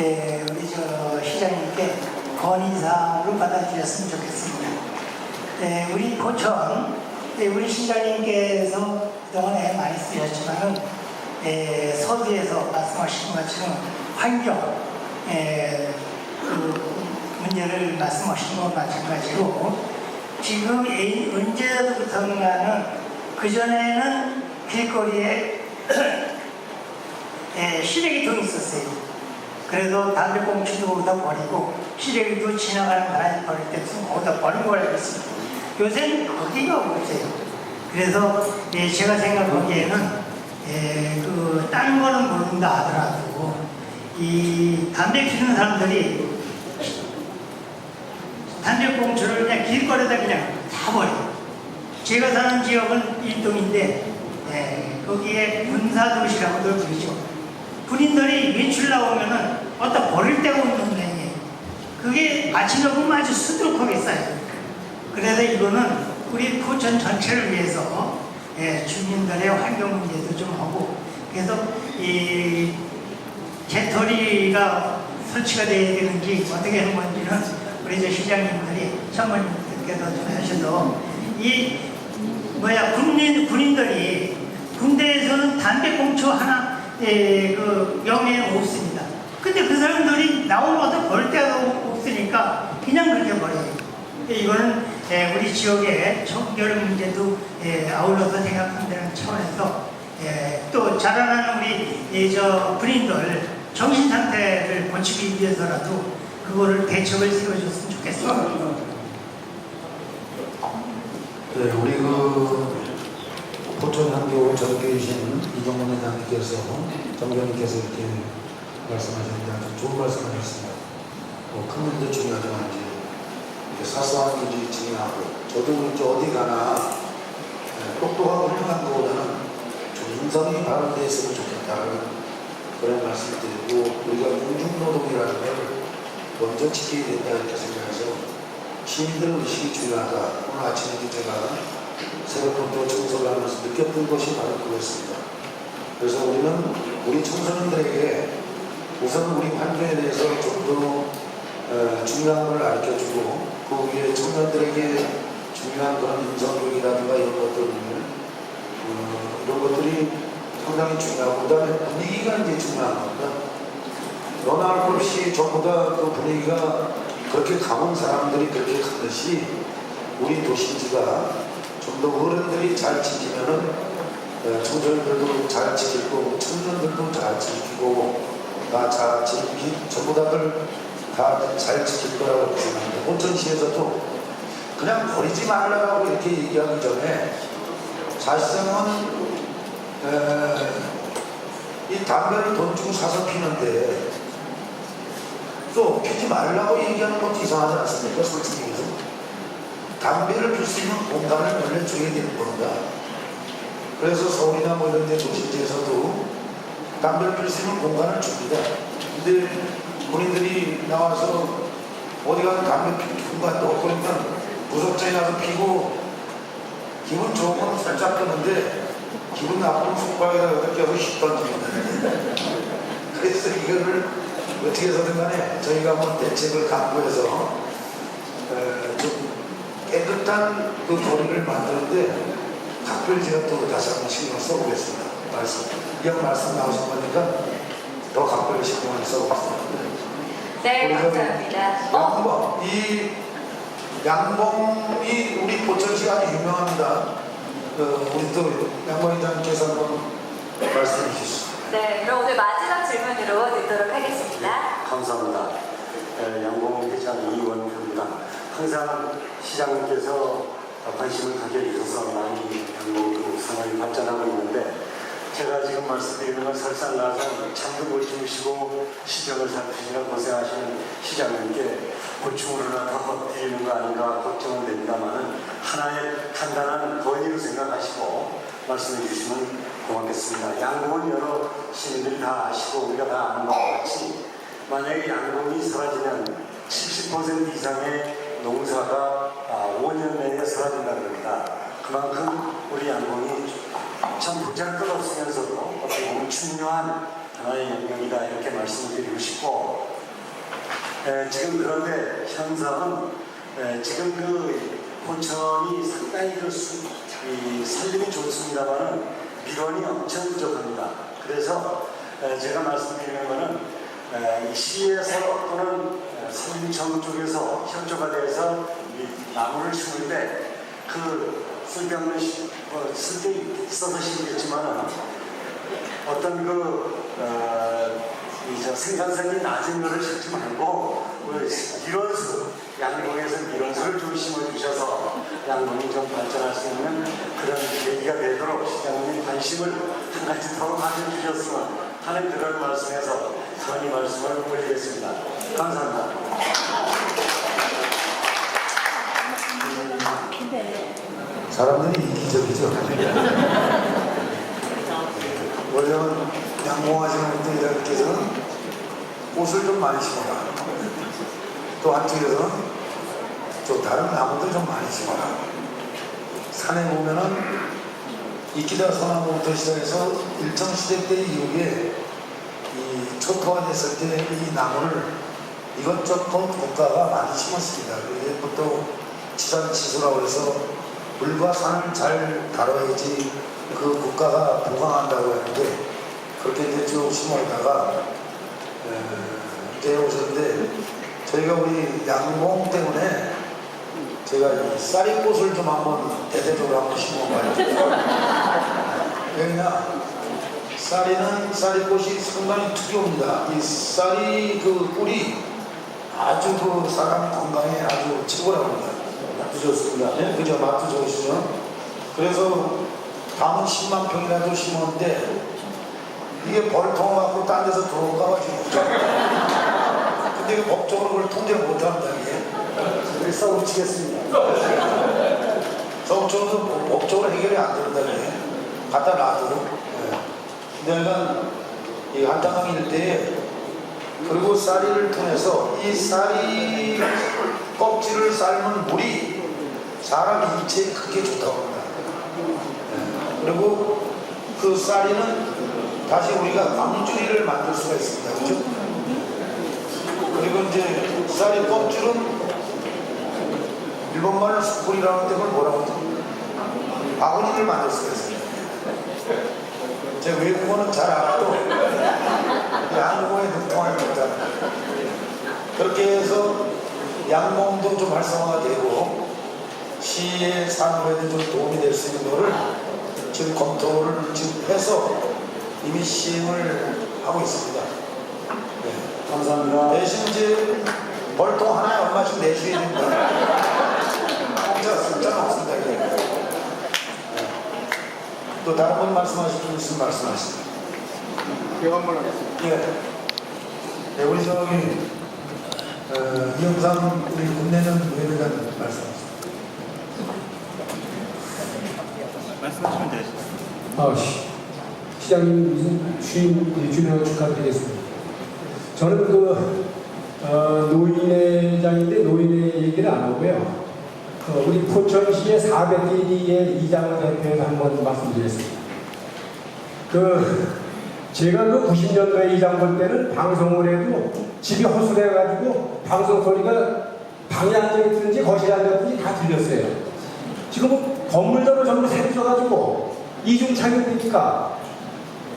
예, 우리 저 시장님께 건의사항으로 받아주셨으면 좋겠습니다. 예, 우리 포천, 예, 우리 시장님께서 그동안에 많이 쓰셨지만은 예, 서두에서 말씀하신 것처럼 환경, 예, 그 문제를 말씀하신 것과 마찬가지로 지금 이- 언제부턴가는 그전에는 길거리에 예, 시래기통이 있었어요. 그래도 담배꽁초도 거기다 버리고 시래기도 지나가는 사람이 버릴 때 무슨 거기다 버린 걸 알고 있습니다. 요새는 거기가 없어요. 그래서 예, 제가 생각하기에는 예, 그 다른 거는 모른다 하더라도 이 담배 피우는 사람들이 담배꽁초를 그냥 길거리에다 그냥 다 버려요. 제가 사는 지역은 일동인데 예, 거기에 군사도시라고들 부르죠. 군인들이 외출 나오면은 어디다 버릴 데가 없는 데에 그게 보면 아주 수두룩하게 쌓여요. 그래서 이거는 우리 포천 전체를 위해서 예, 주민들의 환경 문제도 좀 하고 그래서 이 개털이가 설치가 돼야 되는지 어떻게 하는 건지는 우리 저 시장님들이 장관님들께서 좀 하셔도 이 뭐야 군인 군인들이 군대에서는 담배꽁초 하나 예, 그 영에 없습니다. 근데 그 사람들이 나오면서 벌 데가 없으니까 그냥 그렇게 버려요. 예, 이거는 예, 우리 지역의 청결 문제도 예, 아울러서 생각한다는 차원에서 예, 또 자라나는 우리 예, 저 군인들 정신 상태를 고치기 위해서라도 그거를 대책을 세워줬으면 좋겠습니다. 네, 우리 그 포천향교 전교이신 이정원 회장님께서 정교님께서 이렇게 말씀하셨는데 아주 좋은 말씀하셨습니다. 뭐큰 문제 중요하지만 이제 사소한 문제 중요하고 저도 이제 어디 가나 네, 똑똑하고 훌륭한 것보다는 좀 인성이 데 있으면 좋겠다는 그런 말씀 드리고 우리가 공중노동이라는 걸 먼저 지켜야 된다 이렇게 생각해서 시민들 의식이 중요하다. 오늘 아침에도 제가 새벽부터 청소를 하면서 느꼈던 것이 바로 그거였습니다. 그래서 우리는 우리 청소년들에게 우선 우리 환경에 대해서 좀더 어, 중요한 걸 알려주고 그 위에 청년들에게 중요한 그런 인성교육이라든가 이런 것들을 어, 이런 것들이 상당히 중요하고 그다음에 분위기가 이제 중요한 겁니다. 너나 할것 없이 전부 다 그 분위기가 그렇게 강한 사람들이 그렇게 가듯이 우리 도심지가 좀 더 어른들이 잘 지키면은 어, 청소년들도 잘 지킬 거고 청년들도 잘 지키고 다 잘 지키 전부 다들 다 잘 지킬 거라고 생각합니다. 온천시에서도 그냥 버리지 말라고 이렇게 얘기하기 전에 사실상은 에, 이 담배를 돈 주고 사서 피는데 또 피지 말라고 얘기하는 것도 이상하지 않습니까? 솔직히 얘기해서. 담배를 필 수 있는 공간을 원래 줘야 되는 겁니다. 그래서 서울이나 뭐 이런 데 도시지에서도 담배를 필 수 있는 공간을 줍니다. 근데 본인들이 나와서 어디 가서 담배 필 공간도 없고 그러니까 구석장에 가서 피고 기분 좋은 건 살짝 끄는데 기분 나쁘면 속박에다 여덟 개하고 씩 던집니다. 그래서 이거를 어떻게 해서든 간에 저희가 뭐 대책을 강구해서 어, 좀 깨끗한 그 거리를 만드는데 각별 제가 또 다시 한번 신경을 써보겠습니다. 말씀. 이형 말씀 나오신 거니까 더 각별히 신경을 써보겠습니다. 네, 감사합니다. 어, 양봉, 이 양봉이 우리 포천시가 아주 유명합니다. 그 우리 또 양봉회장께서 한번 말씀해 주시죠. 네, 그럼 오늘 마지막 질문으로 듣도록 하겠습니다. 감사합니다. 에, 양봉 회장 이원표입니다. 항상 시장님께서 관심을 가져 주셔서 많이 양봉 상황이 발전하고 있는데 제가 지금 말씀드리는 건 설상가상 잠도 못 주무시고 시정을 살피시느라 고생하시는 시장님께 고충으로라도 드리는 거 아닌가 걱정은 됩니다만 하나의 간단한 건의로 생각하시고 말씀해 주시면 고맙겠습니다. 양봉은 여러 시민들이 다 아시고 우리가 다 아는 것과 같이 만약에 양봉이 사라지면 70% 이상의 농사가 아, 5년 내에 사라진다 그럽니다. 그만큼 우리 양봉이 참 보잘것 없으면서도 어떻게 보면 중요한 하나의 영역이다 이렇게 이렇게 말씀을 드리고 싶고 에, 지금 그런데 현상은 에, 지금 그 포천이 상당히 그 수, 이 살림이 좋습니다만은 민원이 엄청 부족합니다. 그래서 에, 제가 말씀드리는 거는 에, 이 시에서 또는 에, 산림청 쪽에서 협조가 돼서 이 나무를 심는데 그 쓸데없는 시- 뭐 쓸데 있어서 심겠지만은 어떤 그 어, 생산성이 낮은 거를 심지 말고 그 밀원수 양봉에서 밀원수를 좀 심어주셔서 양봉이 좀 발전할 수 있는 그런 계기가 되도록 시장님 관심을 한 가지 더 가져주셨으면 하는 그런 말씀에서 건의 말씀을 올리겠습니다. 감사합니다. 사람들이 이기적이죠. 원래는 양봉하시는 분들께서는 꽃을 좀 많이 심어라. 또 한쪽에서는 또 다른 나무들 좀 많이 심어라. 산에 보면은 이끼다 소나무부터 시작해서 일정 시대 때 이후에 이 초토화 됐을 때 이 나무를 이것저것 국가가 많이 심었습니다. 그게 보통 지산치수라고 해서 물과 산을 잘 다뤄야지 그 국가가 보강한다고 하는데 그렇게 이제 쭉 심어다가 이제 오셨는데 저희가 우리 양봉 때문에 제가 이 쌀이꽃을 좀 한번 대대적으로 한번 심어봐요. 왜냐 쌀이는 쌀이꽃이 상당히 특이합니다. 이 쌀이 그 꿀이 아주 그 사람 건강에 아주 최고라고 합니다. 맛도 좋습니다. 네? 그죠? 맛도 좋으시죠? 그래서 담은 10만 평이라도 심었는데 이게 벌통 갖고 딴 데서 들어가가지고 근데 이거 법적으로 그걸 통제를 못합니다 이게 그래서 싸움치겠습니다 법적으로, 법적으로 해결이 안 된다 이게 갖다 놔도 예. 내가 이 한탄강 일대에 그리고 쌀이를 통해서 이 쌀이 껍질을 삶은 물이 사람 인체에 크게 좋다고 합니다. 예. 그리고 그 쌀이는 다시 우리가 광주리를 만들 수가 있습니다. 그죠? 그리고 이제 쌀이 껍질은 일본말로 숯불이라고 하는데 그걸 뭐라고 하죠? 바구니를 만들 수가 있습니다. 제 외국어는 잘 알아도 양봉에 능통하지 못합니다. 그렇게 해서 양봉도 좀 활성화가 되고 시의 산업에도 좀 도움이 될 수 있는 거를 지금 검토를 지금 해서 이미 시행을 하고 있습니다. 네. 감사합니다. 대신 이제 벌통 하나에 얼마씩 내셔야 됩니다. 공짜, 공짜 없습니다. 이게. 네. 또 다른 분 말씀하실 분 있으면 말씀하시죠. 경험을 하겠습니다. 예. 네, 우리 저기 어, 이영삼 우리 국내는 외회장 말씀하시죠. 말씀하시면 되죠. 아, 시, 시장님 취임 1주년 축하드리겠습니다. 저는 그 어, 노인회장인데 노인회 얘기를 안 하고요. 어, 우리 포천시의 400기의 이장을 대표해서 한번 말씀드리겠습니다. 그 제가 그 90년도에 이장 볼 때는 방송을 해도 집이 허술해가지고 방송 소리가 방에 앉아있든지 거실에 앉아있든지 다 들렸어요. 지금 건물들을 전부 새겨가지고 이중 착용되니까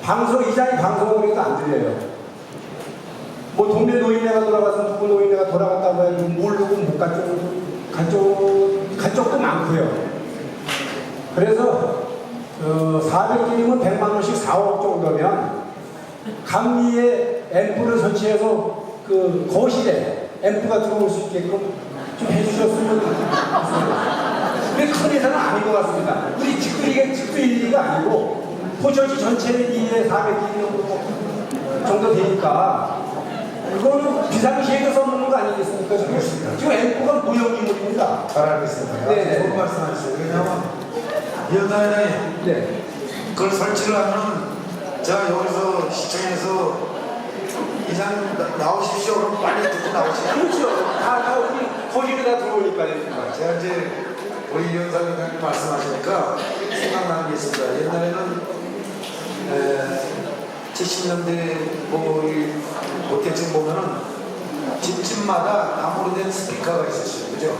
방송 이장이 방송을 해도 안 들려요. 뭐 동네 노인네가 돌아가서 누구 노인네가 돌아갔다고 해도 모르고 못 갔죠. 간쪽 간쪽도 많고요. 그래서 어, 400개이면 100만 원씩 4억 정도면 감리에 앰프를 설치해서 그 거실에 앰프가 들어올 수 있게끔 좀 해주셨으면 좋겠습니 다. 근데 큰 회사는 아닌 것 같습니다. 우리 집들이가 집들이가 아니고 포천시 전체의 이에 400개 정도 되니까 그거는 비상시에도 써먹는 거 아니겠습니까? 지금, 지금 앰프가 무형기물입니다. 잘 알겠습니다. 네, 네. 좋은 말씀하셨어요. 왜냐하면 이영삼에 네. 그걸 설치를 하면 제가 여기서 시청에서 나- 나오십시오. 그럼 빨리 듣고 나오시죠. 그렇죠. 다, 다 우리 거실에 다 들어오니까요. 제가 이제 우리 회장님 말씀하시니까 생각나는 게 있습니다. 옛날에는 에, 70년대 뭐 지금 보면은 집집마다 나무로 된 스피커가 있었어요. 그죠?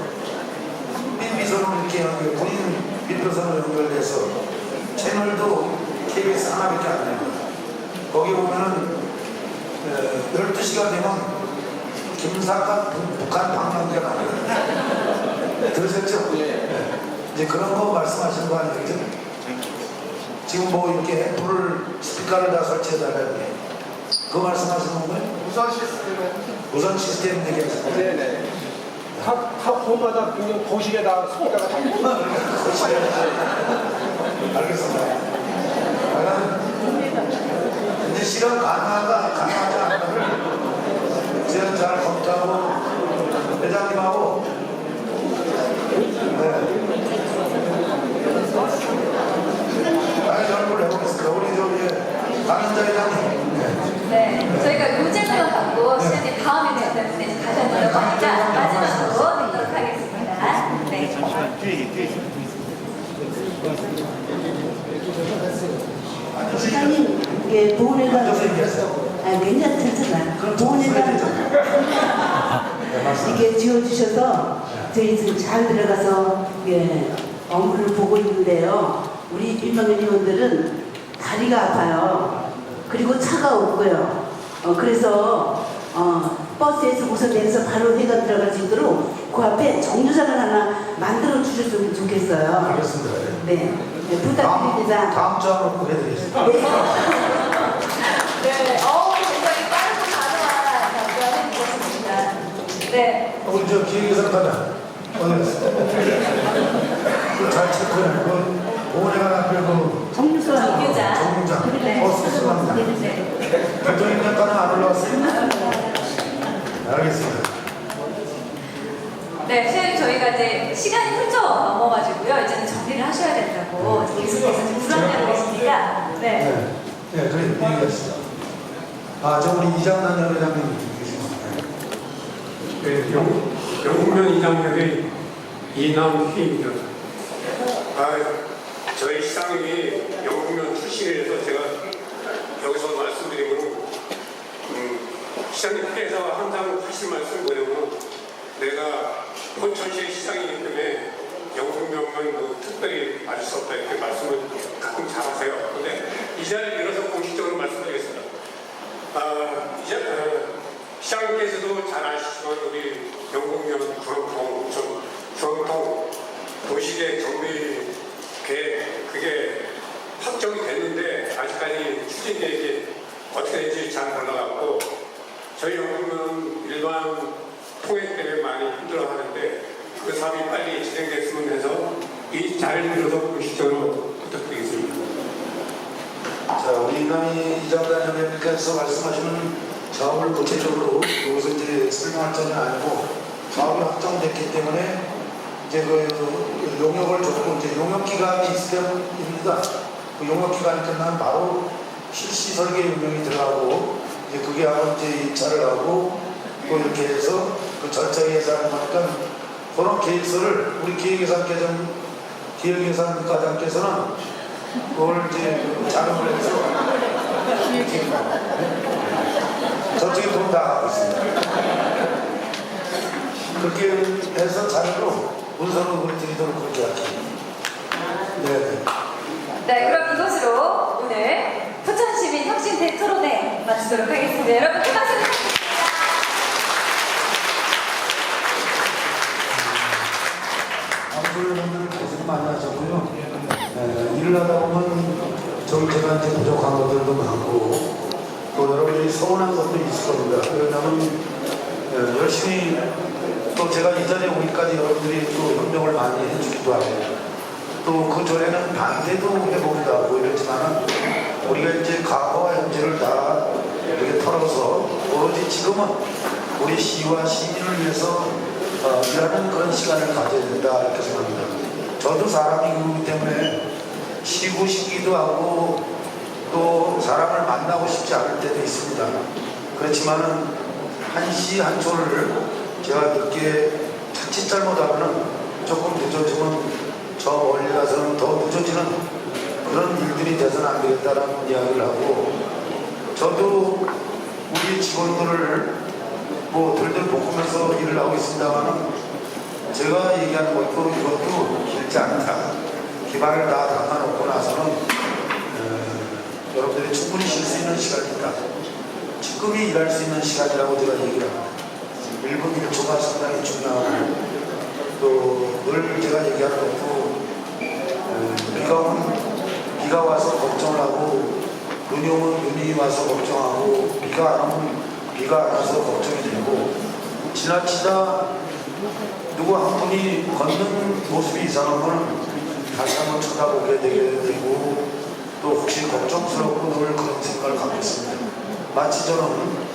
삐삐선으로 이렇게 연결, 본인 삐삐선으로 연결돼서 채널도 KBS 하나밖에 안 됩니다. 거기 보면은 어, 12시가 되면 김사과 북- 북한 방랑대가 나와요. 들으셨죠? 네. 이제 그런 거 말씀하시는 거 아니겠죠? 지금 뭐 이렇게 불을 스피커를 다 설치해달라고 해. 그거 말씀하시는 거예요? 우선 시스템은 우선 시스템 얘기하시는 거예요? 네네. 각, 각 홈마다 그냥 거실에다 스피커가 다 있고 알겠습니다. 나는 이제 실현 가능하다, 가능하지 않다를 제가 잘 검토하고 회장님하고 네. 아니, 저는 해보겠습니다. 우리 저기 강은자 회장님. 네. 네, 저희가 요제만 받고 시간이 다음에 되기 때문에 다시 한번 하니까 마지막으로 듣도록 하겠습니다. 네. 잠시만 뒤에 뒤에 있어요. 시장님, 이게. 아, 괜찮. 이게 지어주셔서 저희 지금 잘 들어가서 예, 업무를 보고 있는데요. 우리 민망현 의원들은 다리가 아파요. 그리고 차가 없고요. 어, 그래서 어, 버스에서 우선 내려서 바로 회관 들어갈 수 있도록 그 앞에 정류장을 하나 만들어 주셨으면 좋겠어요. 알겠습니다. 네, 네, 부탁드립니다. 다음 주 한번 꼭 해드리겠습니다. 네. 네, 어우, 굉장히 빠르고 단호한 답변을 주셨습니다. 네. 우리 저 기획 예산 어디 갔어? 그 잘 체크해. 그 보훈회관 앞에 그 정류소 정류장. 정류장 네. 버스 수납장 네. 대통령까지 안 올라왔어요? 알겠습니다. 네, 선생님 저희가 이제 시간이 훌쩍 넘어가지고요. 이제는 정리를 하셔야 된다고 계속해서 지금 불안해하고 계십니다. 네. 네, 네, 그래 얘기하시죠. 아, 저 우리 이장난 전 회장님 계십니다. 네, 영, 영국면 이장역의 이남휘입니다. 아, 저희 시장님이 영국면 출신이라서 제가 여기서 말씀드리면, 음, 시장님께서 항상 하실 말씀 뭐냐면, 내가 포천시의 시장이기 때문에 영국면만 뭐 특별히 알수 없다 이렇게 말씀을 가끔 잘 하세요. 근데 이 자리를 빌어서 공식적으로 말씀드리겠습니다. 아, 이제 어, 시장님께서도 잘 아시지만 우리 영국면 구흥통, 중- 중흥통 도시계 정비 계획 그게 확정이 됐는데 아직까지 추진 계획이 어떻게 될지 잘 몰라갖고 저희 영국은 일반 통행 때문에 많이 힘들어하는데 그 사업이 빨리 진행됐으면 해서 이 자리를 빌어서 공식적으로 부탁드리겠습니다. 자, 우리 인남이 이장단 형님께서 말씀하시는 사업을 구체적으로 여기서 이제 설명할 점은 아니고 사업이 확정됐기 때문에 이제 그 용역을 줬고 이제 용역 기간이 있을 때입니다. 그 용역 기간이 끝나면 바로 실시 설계 운영이 들어가고 이제 그게 하고 이제 입찰을 하고 또 이렇게 해서 그 절차 예산을 하니까 그런 계획서를 우리 기획예산 계정 기획예산 과장께서는 그걸 이제 작업을 해서 저쪽에 돈다 하고 있습니다. 그렇게 해서 자료로 문서로 보내드리도록 그렇게 할게요. 네. 네, 그럼 이것으로 오늘 포천시민 혁신 대 토론회 마치도록 하겠습니다. 여러분, 큰 박수 부탁드립니다. 아무분들 고생 많이 하셨고요. 네, 일을 하다 보면 이제 부족한 것들도 많고 또 여러분들이 서운한 것도 있을 겁니다. 왜냐하면 예, 열심히 또 제가 이전에 오기까지 여러분들이 또 협력을 많이 해주기도 하고 또 그 전에는 반대도 해보기도 하고 이랬지만은 우리가 이제 과거와 현재를 다 이렇게 털어서 오로지 지금은 우리 시와 시민을 위해서 어, 일하는 그런 시간을 가져야 된다 이렇게 생각합니다. 저도 사람이기 때문에 쉬고 싶기도 하고 또 사람을 만나고 싶지 않을 때도 있습니다. 그렇지만은 한시 한 초를 제가 늦게 자칫 잘못하면 조금 늦어지면 저 멀리 가서는 더 늦어지는 그런 일들이 돼서는 안 되겠다라는 이야기를 하고 저도 우리 직원들을 뭐 들들 볶으면서 일을 하고 있습니다만 제가 얘기하는 것도 이것도 길지 않다. 기반을 다 닦아놓고 나서는 어, 여러분들이 충분히 쉴 수 있는 시간이다. 지금이 일할 수 있는 시간이라고 제가 얘기를 합니다. 1분 1초가 상당히 중요하고 또늘 제가 얘기하는 것도 어, 비가, 온- 비가 와서 걱정을 하고 눈이 오면 눈이 와서 걱정하고 비가 안 오면 비가 안 와서 걱정이 되고 지나치다 누구 한 분이 걷는 모습이 이상하면 다시 한번 쳐다보게 되게 되고 또 혹시 걱정스럽고 늘 그런 생각을 갖고 있습니다. 마치 저는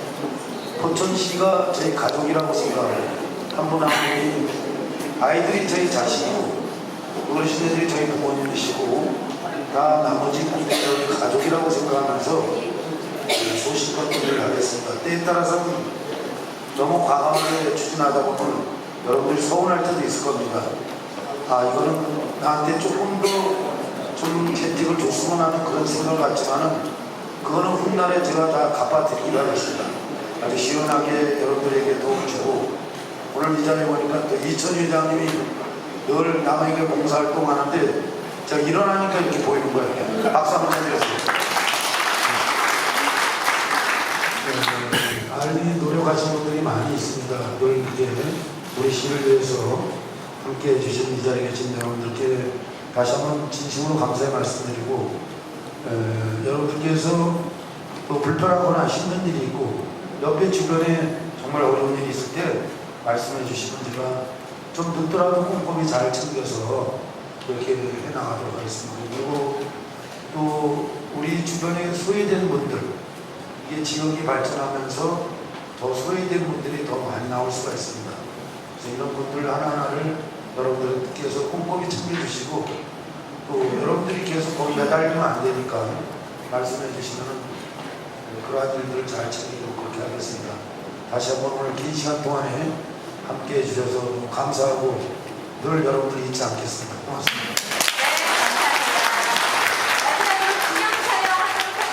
포천시가 제 가족이라고 생각해요. 한분 한 분이 아이들이 저희 자식이고 어르신들이 저희 부모님이시고 다 나머지 분들이 가족이라고 생각하면서 소식껏 일을 하겠습니다. 때에 따라서는 너무 과감하게 추진하다 보면 여러분들이 서운할 때도 있을 겁니다. 아 이거는 나한테 조금 더 좀 혜택을 줬으면 하는 그런 생각을 갖지만은 그거는 훗날에 제가 다 갚아드리기로 하겠습니다. 아주 시원하게 여러분들에게 도움을 주고 오늘 이 자리에 보니까 또 이천 회장님이 늘 남에게 봉사활동 하는데 제가 일어나니까 이렇게 보이는 거예요. 박수 한번 해주세요. 네, 알리 노력하신 분들이 많이 있습니다. 늘 이제 우리 시를 위해서 함께 해주신 이 자리에 계신 여러분들께 다시 한번 진심으로 감사의 말씀드리고 에, 여러분들께서 또 불편하거나 힘든 일이 있고 옆에 주변에 정말 어려운 일이 있을 때 말씀해 주시면 제가 좀 늦더라도 꼼꼼히 잘 챙겨서 그렇게 해 나가도록 하겠습니다. 그리고 또 우리 주변에 소외된 분들 이게 지역이 발전하면서 더 소외된 분들이 더 많이 나올 수가 있습니다. 그래서 이런 분들 하나하나를 여러분들께서 꼼꼼히 챙겨주시고 또 여러분들이 계속 거기 매달리면 안 되니까 말씀해 주시면 그러한 일들을 잘 챙기도록 그렇게 하겠습니다. 다시 한번 오늘 긴 시간 동안에 함께 해주셔서 감사하고 늘 여러분들 잊지 않겠습니다. 고맙습니다.